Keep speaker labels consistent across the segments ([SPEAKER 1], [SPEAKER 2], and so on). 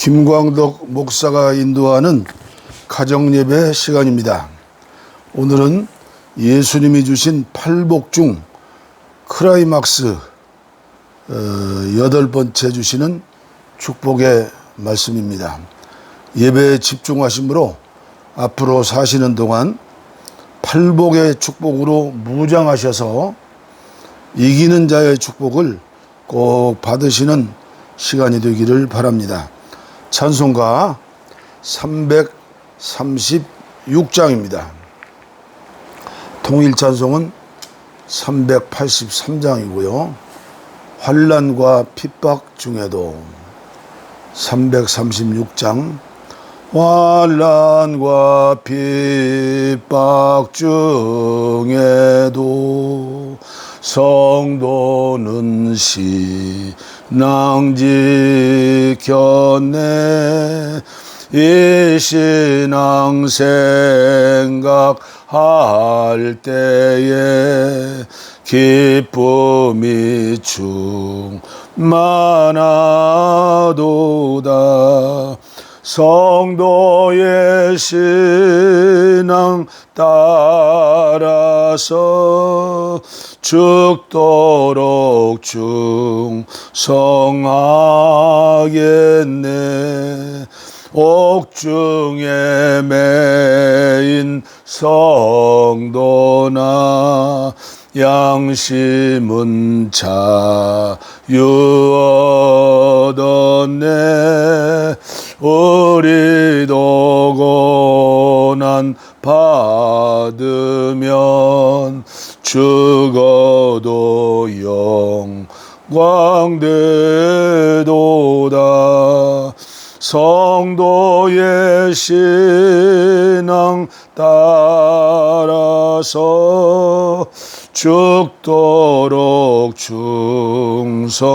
[SPEAKER 1] 김광덕 목사가 인도하는 가정예배 시간입니다. 오늘은 예수님이 주신 팔복 중 크라이막스 어, 여덟 번째 주시는 축복의 말씀입니다. 예배에 집중하심으로 앞으로 사시는 동안 팔복의 축복으로 무장하셔서 이기는 자의 축복을 꼭 받으시는 시간이 되기를 바랍니다. 찬송가 336장입니다. 통일 찬송은 383장이고요. 환란과 핍박 중에도 336장 환란과 핍박 중에도 성도는 신 앙 지켰네. 이 신앙 생각할 때에 기쁨이 충만하도다. 성도의 신앙 따라서 죽도록 충성하겠네. 옥중에 매인 성도나 양심은 자유 얻었네. 우리도 고난 받으면 죽어도 영광되도다. 성도의 신앙 따라서 죽도록 충성하겠네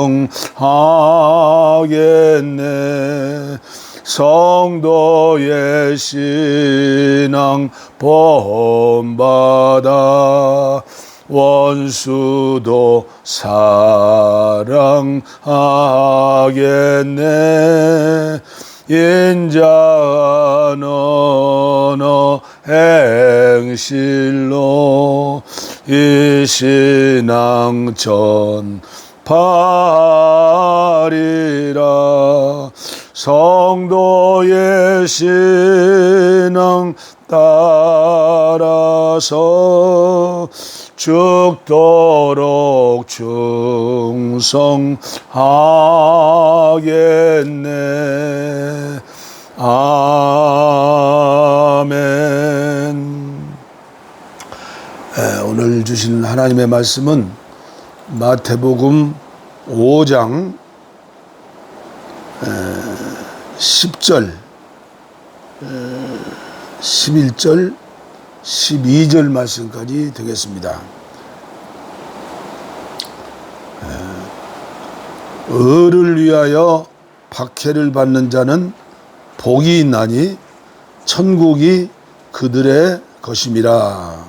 [SPEAKER 1] 성도의 신앙 본받아 원수도 사랑하겠네. 인자한 언어 행실로 이 신앙 전파리라 성도의 신앙 따라서 죽도록 충성하겠네. 아멘. 에, 오늘 주신 하나님의 말씀은 마태복음 5장 10절, 11절, 12절 말씀까지 되겠습니다. 을을 위하여 박해를 받는 자는 복이 있나니 천국이 그들의 것임이라.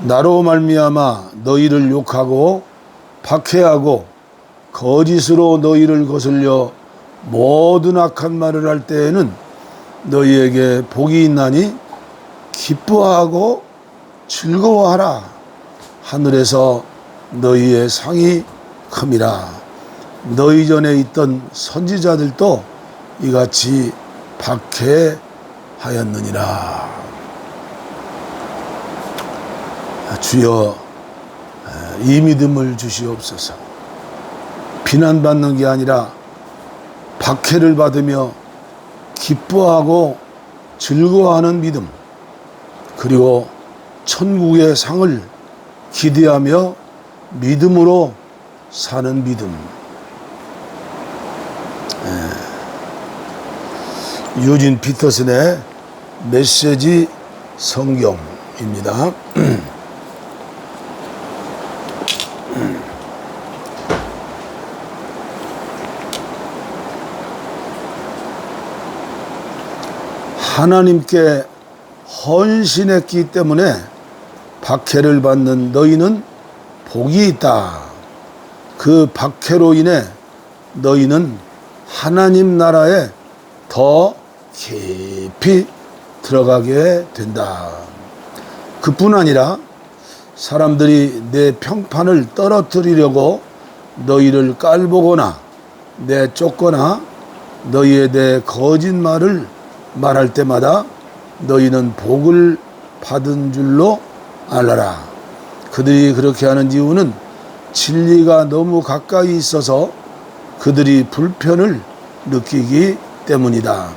[SPEAKER 1] 나로 말미암아 너희를 욕하고 박해하고 거짓으로 너희를 거슬려 모든 악한 말을 할 때에는 너희에게 복이 있나니 기뻐하고 즐거워하라. 하늘에서 너희의 상이 큼이라. 너희 전에 있던 선지자들도 이같이 박해하였느니라. 주여 이 믿음을 주시옵소서. 비난받는 게 아니라 박해를 받으며 기뻐하고 즐거워하는 믿음, 그리고 천국의 상을 기대하며 믿음으로 사는 믿음. 예. 유진 피터슨의 메시지 성경입니다. 하나님께 헌신했기 때문에 박해를 받는 너희는 복이 있다. 그 박해로 인해 너희는 하나님 나라의 더 깊이 들어가게 된다. 그뿐 아니라 사람들이 내 평판을 떨어뜨리려고 너희를 깔보거나 내쫓거나 너희에 대해 거짓말을 말할 때마다 너희는 복을 받은 줄로 알아라. 그들이 그렇게 하는 이유는 진리가 너무 가까이 있어서 그들이 불편을 느끼기 때문이다.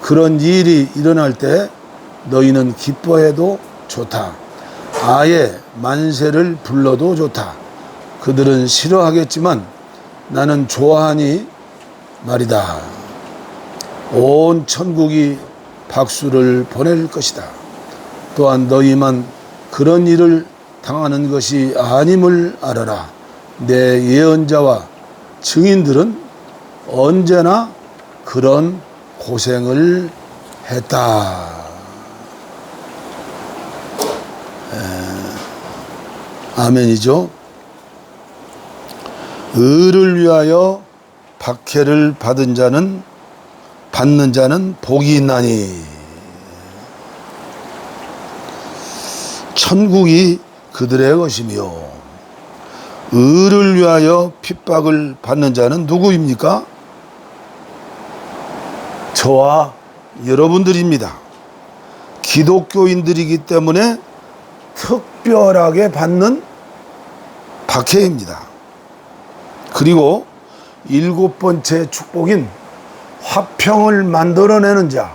[SPEAKER 1] 그런 일이 일어날 때 너희는 기뻐해도 좋다. 아예 만세를 불러도 좋다. 그들은 싫어하겠지만 나는 좋아하니 말이다. 온 천국이 박수를 보낼 것이다. 또한 너희만 그런 일을 당하는 것이 아님을 알아라. 내 예언자와 증인들은 언제나 그런 고생을 했다. 에, 아멘이죠. 의를 위하여 박해를 받은 자는 받는 자는 복이 있나니 천국이 그들의 것이며 의를 위하여 핍박을 받는 자는 누구입니까? 저와 여러분들입니다. 기독교인들이기 때문에 특별하게 받는 박해입니다. 그리고 일곱 번째 축복인 화평을 만들어내는 자,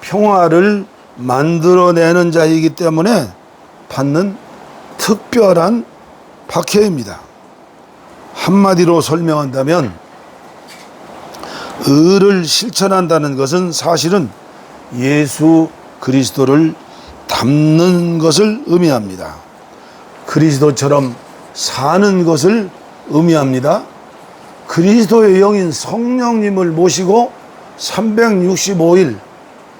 [SPEAKER 1] 평화를 만들어내는 자이기 때문에 받는 특별한 박해입니다. 한마디로 설명한다면 의를 실천한다는 것은 사실은 예수 그리스도를 닮는 것을 의미합니다. 그리스도처럼 사는 것을 의미합니다. 그리스도의 영인 성령님을 모시고 365일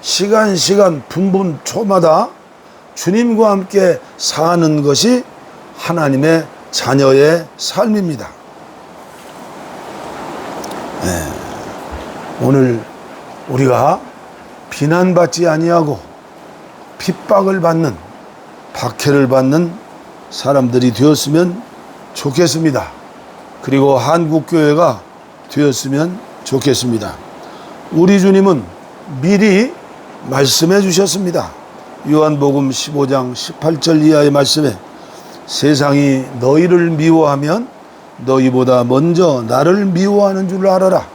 [SPEAKER 1] 시간 시간 분분 초마다 주님과 함께 사는 것이 하나님의 자녀의 삶입니다. 네. 오늘 우리가 비난받지 아니하고 핍박을 받는 박해를 받는 사람들이 되었으면 좋겠습니다. 그리고 한국 교회가 되었으면 좋겠습니다. 우리 주님은 미리 말씀해 주셨습니다. 요한복음 15장 18절 이하의 말씀에 세상이 너희를 미워하면 너희보다 먼저 나를 미워하는 줄 알아라.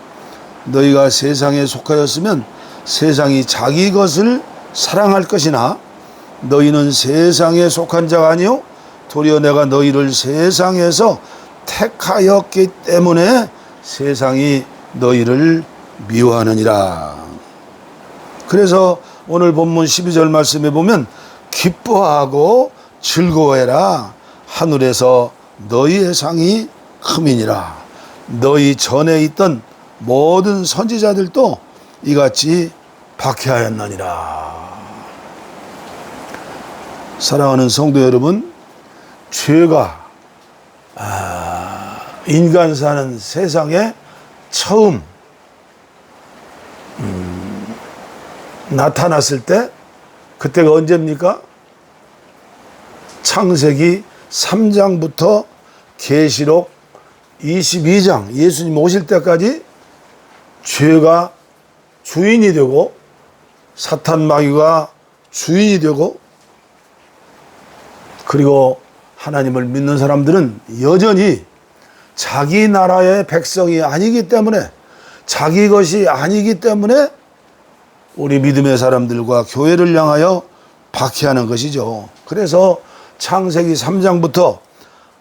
[SPEAKER 1] 너희가 세상에 속하였으면 세상이 자기 것을 사랑할 것이나 너희는 세상에 속한 자가 아니요 도리어 내가 너희를 세상에서 택하였기 때문에 세상이 너희를 미워하느니라. 그래서 오늘 본문 12절 말씀에 보면 기뻐하고 즐거워해라. 하늘에서 너희의 상이 크민이라. 너희 전에 있던 모든 선지자들도 이같이 박해하였나니라. 사랑하는 성도 여러분, 죄가 아, 인간 사는 세상에 처음 음, 나타났을 때 그때가 언제입니까? 창세기 3장부터 계시록 22장 예수님 오실 때까지 죄가 주인이 되고 사탄 마귀가 주인이 되고 그리고 하나님을 믿는 사람들은 여전히 자기 나라의 백성이 아니기 때문에 자기 것이 아니기 때문에 우리 믿음의 사람들과 교회를 향하여 박해하는 것이죠. 그래서 창세기 3장부터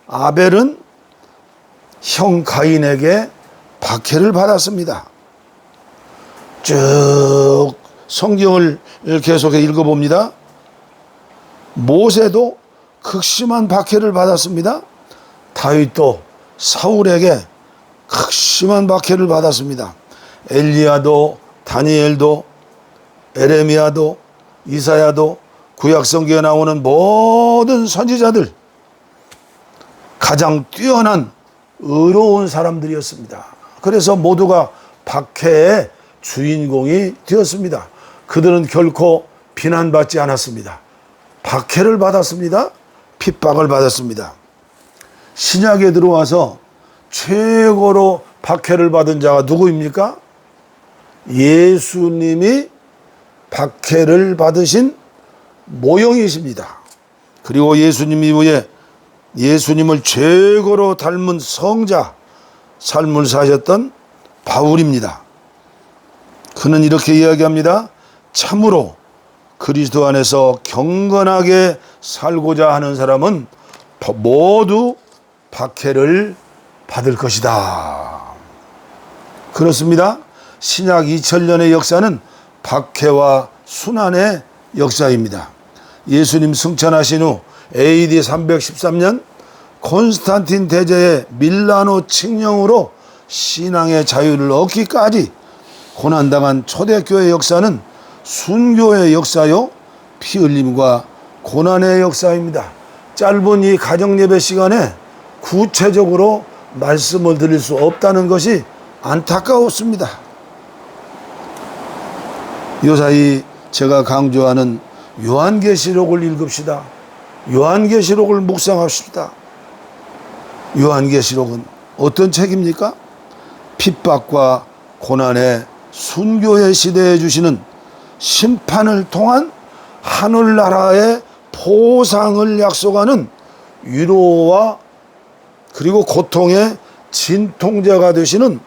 [SPEAKER 1] 아벨은 형 가인에게 박해를 받았습니다. 쭉 성경을 계속해 읽어봅니다. 모세도 극심한 박해를 받았습니다. 다윗도 사울에게 극심한 박해를 받았습니다. 엘리야도 다니엘도 에레미야도 이사야도 구약 성경에 나오는 모든 선지자들 가장 뛰어난 의로운 사람들이었습니다. 그래서 모두가 박해에 주인공이 되었습니다. 그들은 결코 비난받지 않았습니다. 박해를 받았습니다. 핍박을 받았습니다. 신약에 들어와서 최고로 박해를 받은 자가 누구입니까? 예수님이 박해를 받으신 모형이십니다. 그리고 예수님 이후에 예수님을 최고로 닮은 성자 삶을 사셨던 바울입니다. 그는 이렇게 이야기합니다. 참으로 그리스도 안에서 경건하게 살고자 하는 사람은 모두 박해를 받을 것이다. 그렇습니다. 신약 2000년의 역사는 박해와 순환의 역사입니다. 예수님 승천하신 후 AD 313년 콘스탄틴 대제의 밀라노 칙령으로 신앙의 자유를 얻기까지 고난당한 초대교회 역사는 순교의 역사요 피 흘림과 고난의 역사입니다. 짧은 이 가정 예배 시간에 구체적으로 말씀을 드릴 수 없다는 것이 안타까웠습니다. 요사이 제가 강조하는 요한계시록을 읽읍시다. 요한계시록을 묵상합시다. 요한계시록은 어떤 책입니까? 핍박과 고난의 순교의 시대에 주시는 심판을 통한 하늘나라의 보상을 약속하는 위로와 그리고 고통의 진통제가 되시는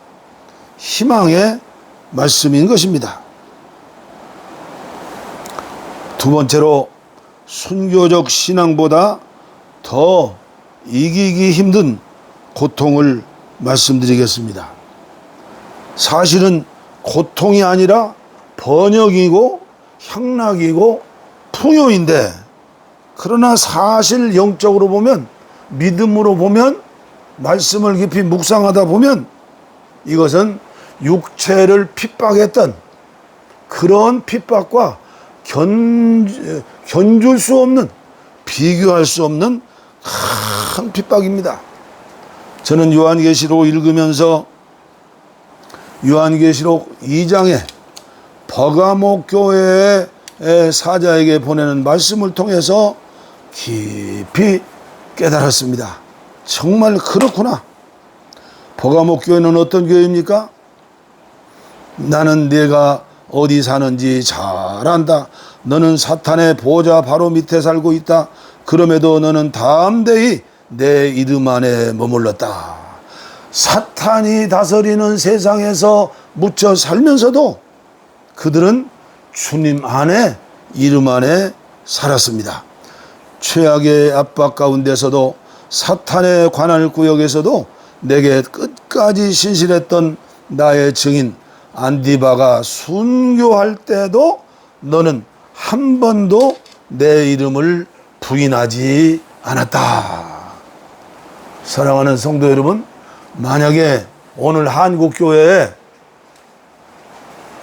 [SPEAKER 1] 희망의 말씀인 것입니다. 두 번째로 순교적 신앙보다 더 이기기 힘든 고통을 말씀드리겠습니다. 사실은 고통이 아니라 번역이고 향락이고 풍요인데 그러나 사실 영적으로 보면 믿음으로 보면 말씀을 깊이 묵상하다 보면 이것은 육체를 핍박했던 그런 핍박과 견, 견줄 수 없는 비교할 수 없는 큰 핍박입니다. 저는 요한계시록 읽으면서 요한계시록 2장에 버가모 교회의 사자에게 보내는 말씀을 통해서 깊이 깨달았습니다. 정말 그렇구나. 버가모 교회는 어떤 교회입니까? 나는 내가 어디 사는지 잘 안다. 너는 사탄의 보좌 바로 밑에 살고 있다. 그럼에도 너는 담대히 내 이름 안에 머물렀다. 사탄이 다스리는 세상에서 묻혀 살면서도 그들은 주님 안에 이름 안에 살았습니다. 최악의 압박 가운데서도 사탄의 관할 구역에서도 내게 끝까지 신실했던 나의 증인 안디바가 순교할 때도 너는 한 번도 내 이름을 부인하지 않았다. 사랑하는 성도 여러분, 만약에 오늘 한국 교회에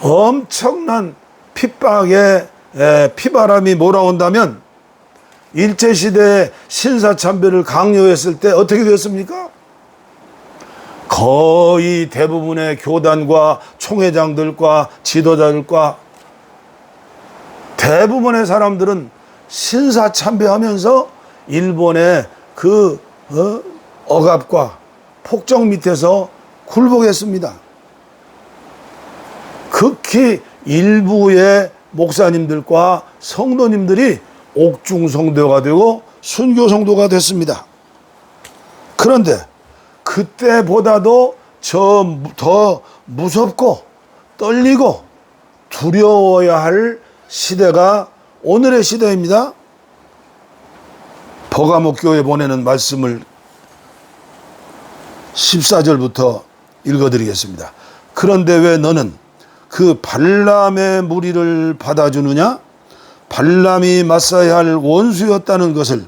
[SPEAKER 1] 엄청난 핍박의 피바람이 몰아온다면 일제시대에 신사참배를 강요했을 때 어떻게 되었습니까? 거의 대부분의 교단과 총회장들과 지도자들과 대부분의 사람들은 신사참배하면서 일본의 그 어? 억압과 폭정 밑에서 굴복했습니다. 극히 일부의 목사님들과 성도님들이 옥중 성도가 되고 순교 성도가 됐습니다. 그런데 그때보다도 저 더 무섭고 떨리고 두려워야 할 시대가 오늘의 시대입니다. 버가목 교회 보내는 말씀을 14절부터 읽어드리겠습니다. 그런데 왜 너는 그 발람의 무리를 받아주느냐? 발람이 맞서야 할 원수였다는 것을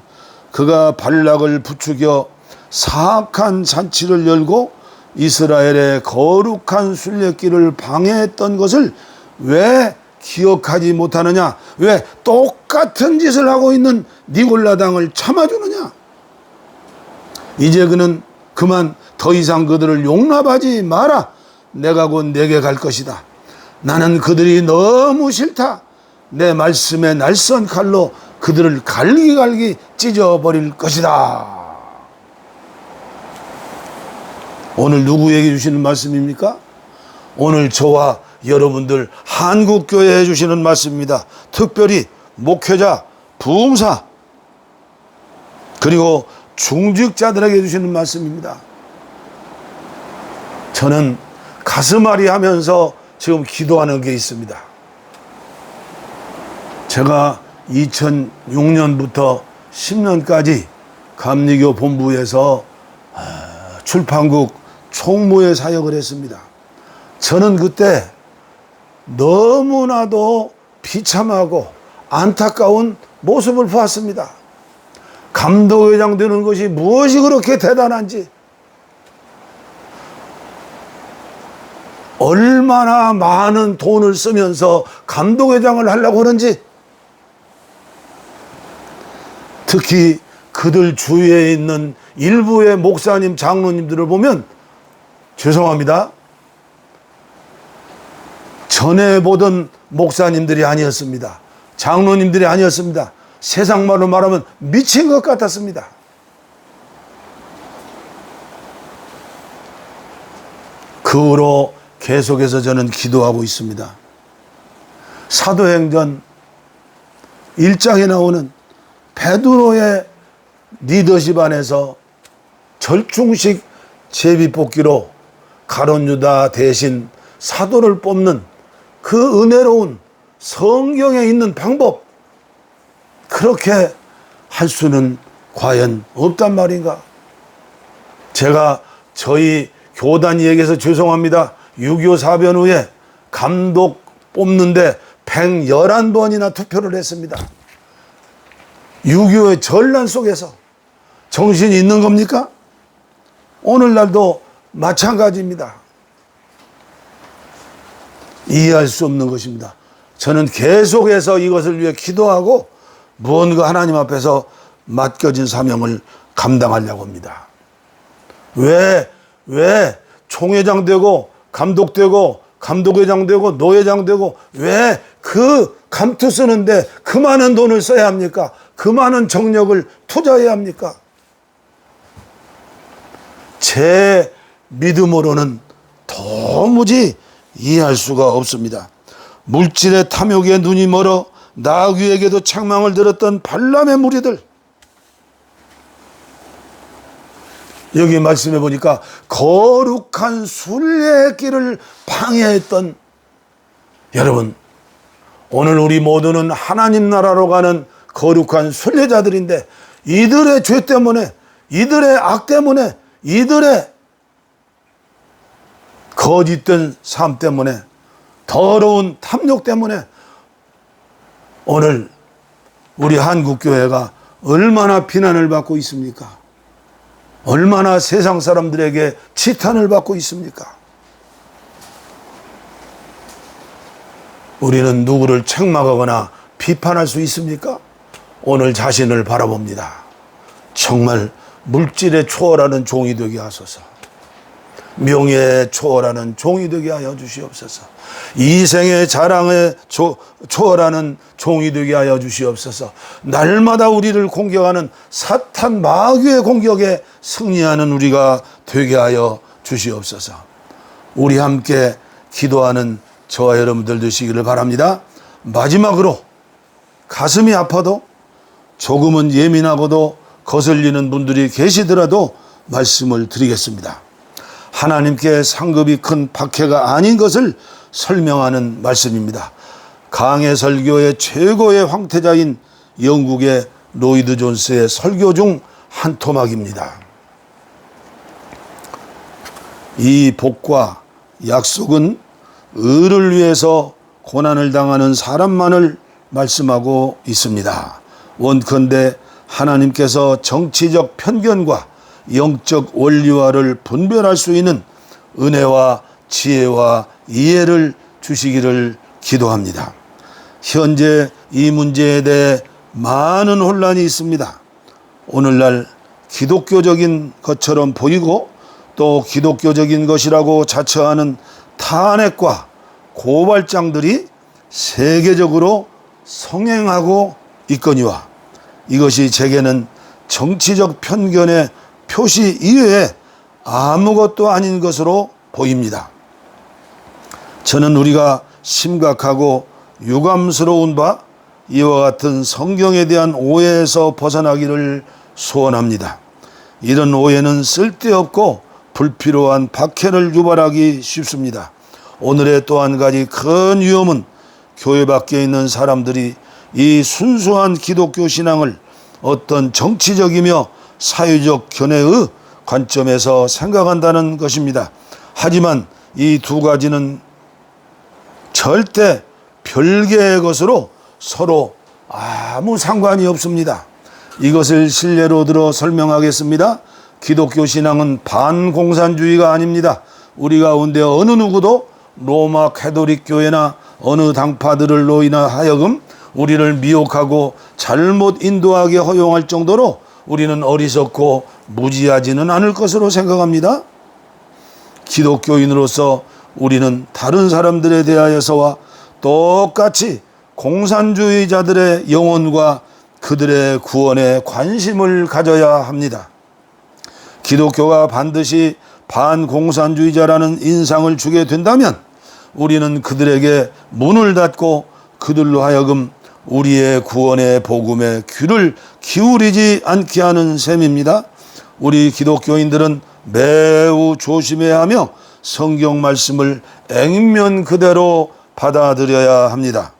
[SPEAKER 1] 그가 발락을 부추겨 사악한 잔치를 열고 이스라엘의 거룩한 순례길을 방해했던 것을 왜 기억하지 못하느냐? 왜 똑같은 짓을 하고 있는 니골라당을 참아주느냐? 이제 그는 그만 더 이상 그들을 용납하지 마라. 내가 곧 내게 갈 것이다. 나는 그들이 너무 싫다. 내 말씀의 날선 칼로 그들을 갈기갈기 찢어버릴 것이다. 오늘 누구에게 주시는 말씀입니까? 오늘 저와 여러분들 한국교회에 주시는 말씀입니다. 특별히 목회자, 부흥사, 그리고 중직자들에게 주시는 말씀입니다. 저는 가슴앓이 하면서 지금 기도하는 게 있습니다. 제가 2006년부터 10년까지 감리교 본부에서 아, 출판국 총무의 사역을 했습니다. 저는 그때 너무나도 비참하고 안타까운 모습을 보았습니다. 감독회장 되는 것이 무엇이 그렇게 대단한지, 얼마나 많은 돈을 쓰면서 감독회장을 하려고 하는지, 특히 그들 주위에 있는 일부의 목사님, 장로님들을 보면 죄송합니다. 전에 보던 목사님들이 아니었습니다. 장로님들이 아니었습니다. 세상 말로 말하면 미친 것 같았습니다. 그 후로 계속해서 저는 기도하고 있습니다. 사도행전 1장에 나오는 베드로의 리더십 안에서 절충식 제비뽑기로 가론 유다 대신 사도를 뽑는 그 은혜로운 성경에 있는 방법 그렇게 할 수는 과연 없단 말인가? 제가 저희 교단 얘기해서 죄송합니다. 6.25 사변 후에 감독 뽑는데 111번이나 투표를 했습니다. 6.25의 전란 속에서 정신이 있는 겁니까? 오늘날도 마찬가지입니다. 이해할 수 없는 것입니다. 저는 계속해서 이것을 위해 기도하고 무언가 하나님 앞에서 맡겨진 사명을 감당하려고 합니다. 왜, 왜 총회장 되고 감독 되고 감독회장 되고 노회장 되고 왜 그 감투 쓰는데 그 많은 돈을 써야 합니까? 그 많은 정력을 투자해야 합니까? 제 믿음으로는 도무지 이해할 수가 없습니다. 물질의 탐욕에 눈이 멀어 나귀에게도 책망을 들었던 발람의 무리들. 여기 말씀해 보니까 거룩한 순례의 길을 방해했던 여러분 오늘 우리 모두는 하나님 나라로 가는 거룩한 순례자들인데 이들의 죄 때문에 이들의 악 때문에 이들의 거짓된 삶 때문에 더러운 탐욕 때문에 오늘 우리 한국교회가 얼마나 비난을 받고 있습니까? 얼마나 세상 사람들에게 치탄을 받고 있습니까? 우리는 누구를 책망하거나 비판할 수 있습니까? 오늘 자신을 바라봅니다. 정말 물질에 초월하는 종이 되게 하소서. 명예에 초월하는 종이 되게 하여 주시옵소서. 이생의 자랑에 초, 초월하는 종이 되게 하여 주시옵소서. 날마다 우리를 공격하는 사탄 마귀의 공격에 승리하는 우리가 되게 하여 주시옵소서. 우리 함께 기도하는 저와 여러분들 되시기를 바랍니다. 마지막으로 가슴이 아파도 조금은 예민하고도 거슬리는 분들이 계시더라도 말씀을 드리겠습니다. 하나님께 상급이 큰 박해가 아닌 것을 설명하는 말씀입니다. 강해 설교의 최고의 황태자인 영국의 로이드 존스의 설교 중 한 토막입니다. 이 복과 약속은 의를 위해서 고난을 당하는 사람만을 말씀하고 있습니다. 원컨대 하나님께서 정치적 편견과 영적 원리와를 분별할 수 있는 은혜와 지혜와 이해를 주시기를 기도합니다. 현재 이 문제에 대해 많은 혼란이 있습니다. 오늘날 기독교적인 것처럼 보이고 또 기독교적인 것이라고 자처하는 탄핵과 고발장들이 세계적으로 성행하고 있거니와 이것이 제게는 정치적 편견의 표시 이외에 아무것도 아닌 것으로 보입니다. 저는 우리가 심각하고 유감스러운 바 이와 같은 성경에 대한 오해에서 벗어나기를 소원합니다. 이런 오해는 쓸데없고 불필요한 박해를 유발하기 쉽습니다. 오늘의 또 한 가지 큰 위험은 교회 밖에 있는 사람들이 이 순수한 기독교 신앙을 어떤 정치적이며 사회적 견해의 관점에서 생각한다는 것입니다. 하지만 이 두 가지는 절대 별개의 것으로 서로 아무 상관이 없습니다. 이것을 실례로 들어 설명하겠습니다. 기독교 신앙은 반공산주의가 아닙니다. 우리 가운데 어느 누구도 로마 캐도릭 교회나 어느 당파들로 인하여금 우리를 미혹하고 잘못 인도하게 허용할 정도로 우리는 어리석고 무지하지는 않을 것으로 생각합니다. 기독교인으로서 우리는 다른 사람들에 대하여서와 똑같이 공산주의자들의 영혼과 그들의 구원에 관심을 가져야 합니다. 기독교가 반드시 반공산주의자라는 인상을 주게 된다면 우리는 그들에게 문을 닫고 그들로 하여금 우리의 구원의 복음에 귀를 기울이지 않게 하는 셈입니다. 우리 기독교인들은 매우 조심해야 하며 성경 말씀을 액면 그대로 받아들여야 합니다.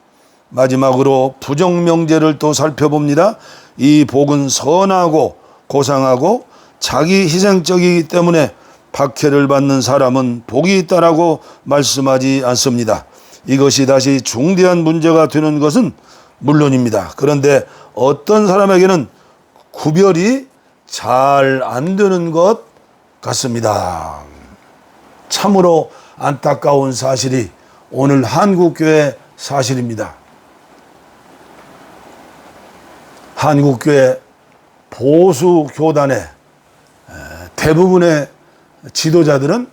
[SPEAKER 1] 마지막으로 부정명제를 또 살펴봅니다. 이 복은 선하고 고상하고 자기 희생적이기 때문에 박해를 받는 사람은 복이 있다라고 말씀하지 않습니다. 이것이 다시 중대한 문제가 되는 것은 물론입니다. 그런데 어떤 사람에게는 구별이 잘 안 되는 것 같습니다. 참으로 안타까운 사실이 오늘 한국교회 사실입니다. 한국교회 보수 교단의 대부분의 지도자들은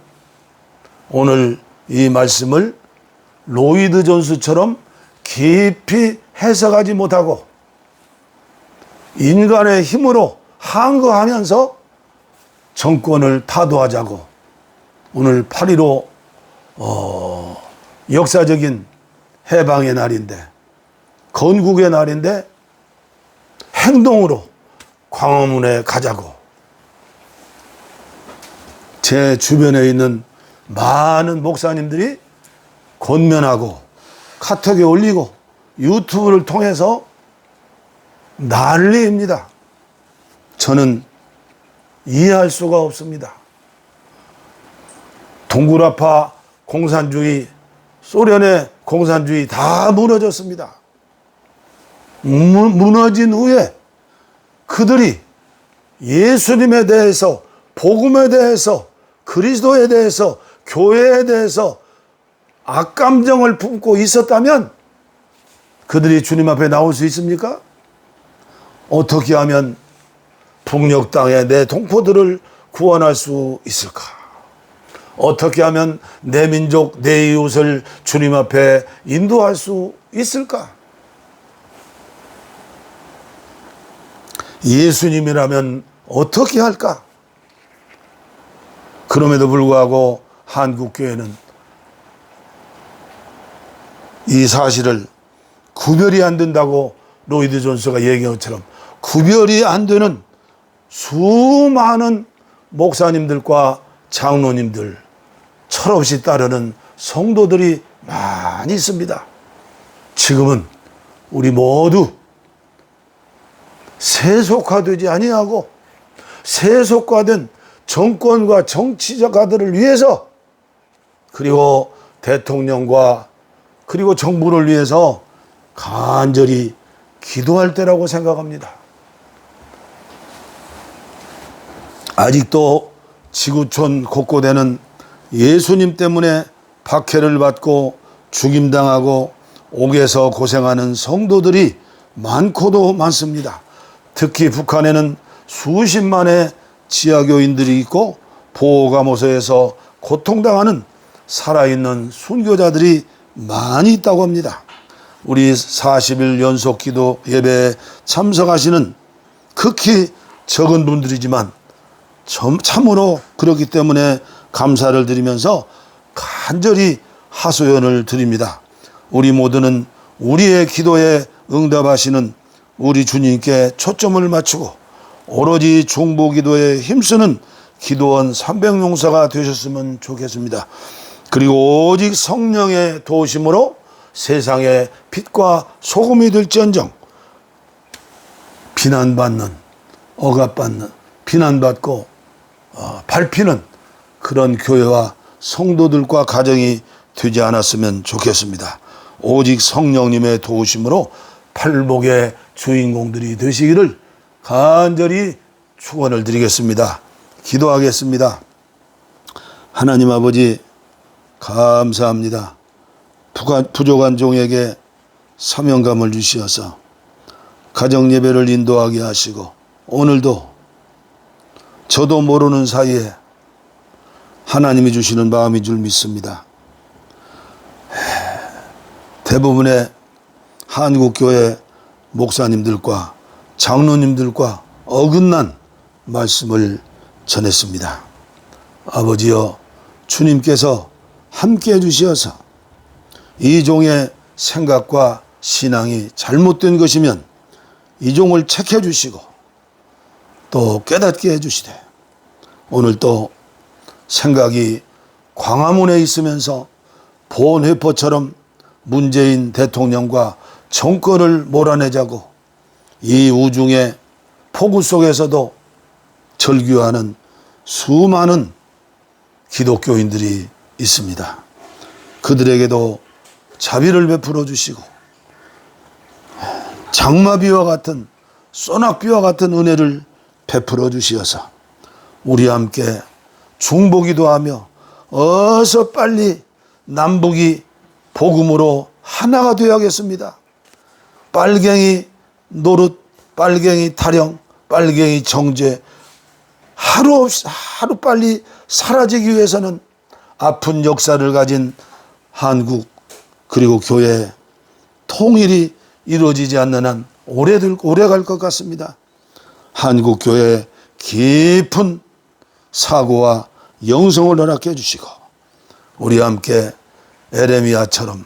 [SPEAKER 1] 오늘 이 말씀을 로이드 존스처럼 깊이 해석하지 못하고 인간의 힘으로 항거하면서 정권을 타도하자고 오늘 8.15 어, 역사적인 해방의 날인데 건국의 날인데 행동으로 광화문에 가자고. 제 주변에 있는 많은 목사님들이 권면하고 카톡에 올리고 유튜브를 통해서 난리입니다. 저는 이해할 수가 없습니다. 동굴아파 공산주의, 소련의 공산주의 다 무너졌습니다. 무, 무너진 후에 그들이 예수님에 대해서, 복음에 대해서, 그리스도에 대해서, 교회에 대해서 악감정을 품고 있었다면 그들이 주님 앞에 나올 수 있습니까? 어떻게 하면 북녘 땅의 내 동포들을 구원할 수 있을까? 어떻게 하면 내 민족, 내 이웃을 주님 앞에 인도할 수 있을까? 예수님이라면 어떻게 할까? 그럼에도 불구하고 한국교회는 이 사실을 구별이 안 된다고 로이드 존스가 얘기한 것처럼 구별이 안 되는 수많은 목사님들과 장로님들 철없이 따르는 성도들이 많이 있습니다. 지금은 우리 모두 세속화되지 아니하고 세속화된 정권과 정치자가들을 위해서 그리고 대통령과 그리고 정부를 위해서 간절히 기도할 때라고 생각합니다. 아직도 지구촌 곳곳에는 예수님 때문에 박해를 받고 죽임당하고 옥에서 고생하는 성도들이 많고도 많습니다. 특히 북한에는 수십만의 지하교인들이 있고 보호감호소에서 고통당하는 살아있는 순교자들이 많이 있다고 합니다. 우리 40일 연속 기도 예배에 참석하시는 극히 적은 분들이지만 참- 참으로 그렇기 때문에 감사를 드리면서 간절히 하소연을 드립니다. 우리 모두는 우리의 기도에 응답하시는 우리 주님께 초점을 맞추고 오로지 중보 기도에 힘쓰는 기도원 300용사가 되셨으면 좋겠습니다. 그리고 오직 성령의 도우심으로 세상의 빛과 소금이 될지언정 비난받는 억압받는 비난받고 어, 밟히는 그런 교회와 성도들과 가정이 되지 않았으면 좋겠습니다. 오직 성령님의 도우심으로 팔복의 주인공들이 되시기를 간절히 축원을 드리겠습니다. 기도하겠습니다. 하나님 아버지 감사합니다. 부족한 종에게 사명감을 주시어서 가정 예배를 인도하게 하시고 오늘도 저도 모르는 사이에 하나님이 주시는 마음인 줄 믿습니다. 대부분의 한국 교회 목사님들과 장로님들과 어긋난 말씀을 전했습니다. 아버지여 주님께서 함께 해 주시어서 이 종의 생각과 신앙이 잘못된 것이면 이 종을 책해 주시고 또 깨닫게 해 주시되 오늘 또 생각이 광화문에 있으면서 보온회포처럼 문재인 대통령과 정권을 몰아내자고 이 우중의 폭우 속에서도 절규하는 수많은 기독교인들이 있습니다. 그들에게도 자비를 베풀어 주시고 장마비와 같은 소낙비와 같은 은혜를 베풀어 주시어서 우리 함께 중보기도 하며 어서 빨리 남북이 복음으로 하나가 되어야겠습니다. 빨갱이 노릇, 빨갱이 타령, 빨갱이 정죄 하루 없이 하루 빨리 사라지기 위해서는 아픈 역사를 가진 한국 그리고 교회 통일이 이루어지지 않는 한 오래 들 오래 갈 것 같습니다. 한국 교회 깊은 사고와 영성을 허락해 주시고 우리 함께 에레미야처럼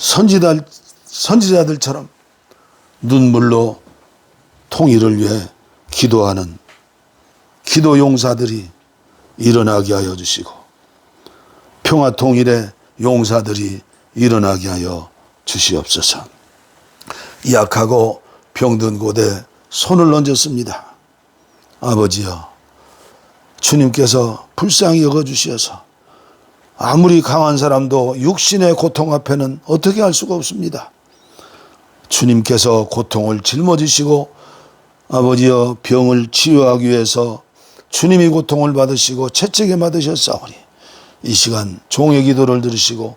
[SPEAKER 1] 선지자 선지자들처럼 눈물로 통일을 위해 기도하는 기도 용사들이 일어나게 하여 주시고 평화 통일의 용사들이 일어나게 하여 주시옵소서. 약하고 병든 곳에 손을 얹었습니다. 아버지여, 주님께서 불쌍히 여겨 주시어서 아무리 강한 사람도 육신의 고통 앞에는 어떻게 할 수가 없습니다. 주님께서 고통을 짊어지시고 아버지여 병을 치유하기 위해서 주님이 고통을 받으시고 채찍에 맞으셨사오니 이 시간 종의 기도를 들으시고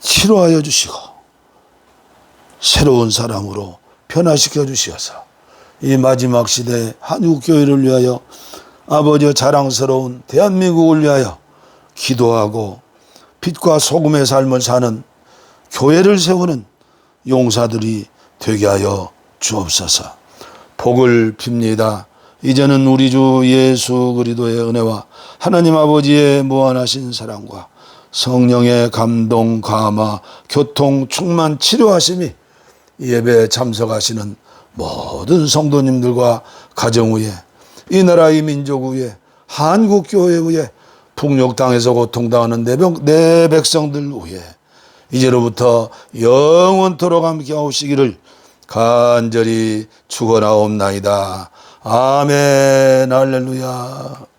[SPEAKER 1] 치료하여 주시고 새로운 사람으로 변화시켜 주시어서 이 마지막 시대 한국 교회를 위하여 아버지의 자랑스러운 대한민국을 위하여 기도하고 빛과 소금의 삶을 사는 교회를 세우는 용사들이 되게 하여 주옵소서. 복을 빕니다. 이제는 우리 주 예수 그리스도의 은혜와 하나님 아버지의 무한하신 사랑과 성령의 감동, 감화, 교통, 충만, 치료하심이 이 예배에 참석하시는 모든 성도님들과 가정 위에 이 나라의 민족 위에 한국 교회 위에 북녘 땅에서 고통당하는 내, 병, 내 백성들 위에 이제로부터 영원토록 함께 하시기를 간절히 축원하옵나이다. 아멘 할렐루야.